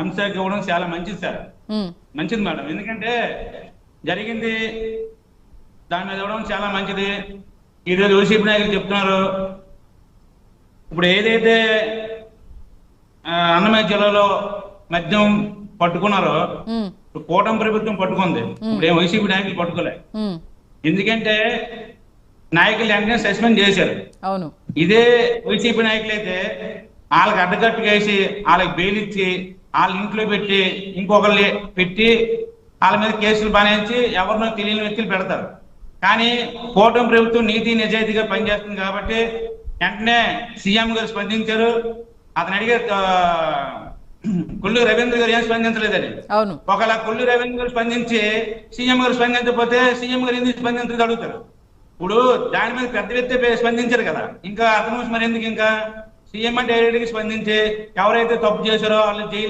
అంశానికి ఇవ్వడం చాలా మంచిది సార్. మంచిది మేడం. ఎందుకంటే జరిగింది దాని మీద ఇవ్వడం చాలా మంచిది. ఈరోజు వైసీపీ నాయకులు చెప్తున్నారు. ఇప్పుడు ఏదైతే అన్నమయ్య జిల్లాలో మద్యం పట్టుకున్నారో కూటమి ప్రభుత్వం పట్టుకుంది. ఇప్పుడు ఏం వైసీపీ నాయకులు పట్టుకోలే. ఎందుకంటే నాయకులు వెంటనే సస్పెండ్ చేశారు. అవును. ఇదే వైసీపీ నాయకులు అయితే వాళ్ళకి అడ్డకట్టుగా వేసి వాళ్ళకి బెయిల్ ఇచ్చి వాళ్ళ ఇంట్లో పెట్టి ఇంకొకరిని పెట్టి వాళ్ళ మీద కేసులు బనాయించి ఎవరినో తెలియని వ్యక్తులు పెడతారు. కానీ కూటమి ప్రభుత్వం నీతి నిజాయితీగా పనిచేస్తుంది కాబట్టి వెంటనే సీఎం గారు స్పందించారు. అతను అడిగే కొల్లు రవీంద్ర గారు ఏం స్పందించలేదని. అవును. ఒకవేళ కొల్లు రవీంద్ర గారు స్పందించి సీఎం గారు స్పందించకపోతే సీఎం గారు ఎందుకు స్పందించదు అడుగుతారు. ఇప్పుడు దాని మీద పెద్ద వ్యక్తి స్పందించారు కదా. ఇంకా అతను మరి ఎందుకు ఇంకా? సీఎం అంటే డైరెక్ట్గా స్పందించి ఎవరైతే తప్పు చేశారో వాళ్ళు జైలు